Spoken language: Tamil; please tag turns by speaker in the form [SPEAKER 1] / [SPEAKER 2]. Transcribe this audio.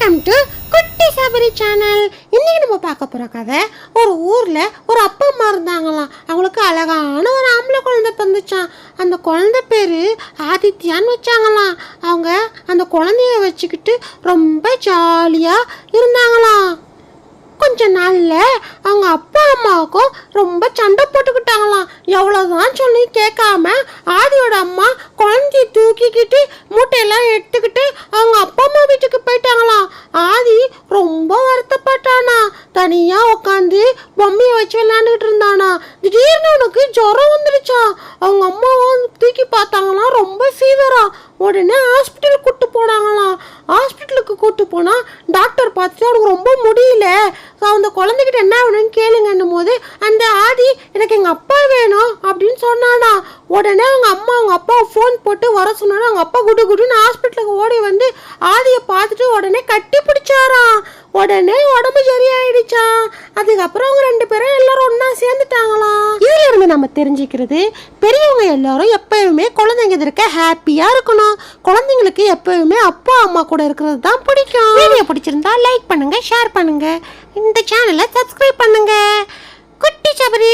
[SPEAKER 1] வெல்கம் டு குட்டி சபரி சேனல் இன்றைக்கி நம்ம பார்க்க போகிற கதை ஒரு ஊரில் ஒரு அப்பா அம்மா இருந்தாங்களாம். அவங்களுக்கு அழகான ஒரு ஆம்பளை குழந்தை பிறந்துச்சான் அந்த குழந்தை பேர் ஆதித்யான்னு வச்சாங்களாம். அவங்க அந்த குழந்தைய வச்சுக்கிட்டு ரொம்ப ஜாலியாக இருந்தாங்களாம். கொஞ்ச நாளில் அவங்க அப்பா அம்மாவுக்கும் ரொம்ப சண்டை போட்டுக்கிட்டாங்களாம். எவ்வளோதான் சொல்லி கேட்காம ஆதியோட அம்மா குழந்தைய தூக்கிக்கிட்டு மூட்டையெல்லாம் எடுத்துக்கிட்டு அவங்க அப்பா அம்மா வீட்டுக்கு போயிட்டாங்களாம் ஆதி ரொம்ப வருத்தப்பட்டானா தனியா உட்காந்து பொம்மையை வச்சு விளையாண்டுக்கிட்டு இருந்தானா. திடீர்னு உனக்கு ஜுரம் வந்துருச்சா. அவங்க அம்மாவும் தூக்கி பார்த்தாங்களாம். ரொம்ப ஃபீவரா உடனே ஹாஸ்பிட்டலுக்கு கூட்டு போனாங்களாம். ஹாஸ்பிட்டலுக்கு கூட்டு போனா டாக்டர் பார்த்துட்டு அவனுக்கு ரொம்ப முடியல. அந்த குழந்தைகிட்ட என்ன வேணும்னு கேளுங்கன்னும் போது அந்த ஆதி எனக்கு எங்கள் அப்பா வேணும் அப்படின்னு சொன்னானா. உடனே அவங்க அம்மா அவங்க அப்பா ஃபோன் போட்டு வர சொன்னாலும் அவங்க அப்பா குடு குடுன்னு ஹாஸ்பிட்டலுக்கு ஓடி வந்து ஆதியை பார்த்துட்டு உடனே கட்டி பிடிச்சாராம். உடனே உடம்பு சரியாயிடுச்சான் அதுக்கப்புறம் அவங்க ரெண்டு பேரும் எல்லாரும் ஒன்னா சேர்ந்துட்டாங்களாம் இதுல இருந்து நம்ம தெரிஞ்சுக்கிறது பெரியவங்க எல்லாரும் எப்பயுமே குழந்தைங்க இருக்க ஹாப்பியா இருக்கணும். குழந்தைங்களுக்கு எப்பயுமே அப்பா அம்மா கூட இருக்கிறது தான் பிடிக்கும். வீடியோ பிடிச்சிருந்தா லைக் பண்ணுங்க ஷேர் பண்ணுங்க. இந்த சேனலை சப்ஸ்கிரைப் பண்ணுங்க. குட்டி சபரி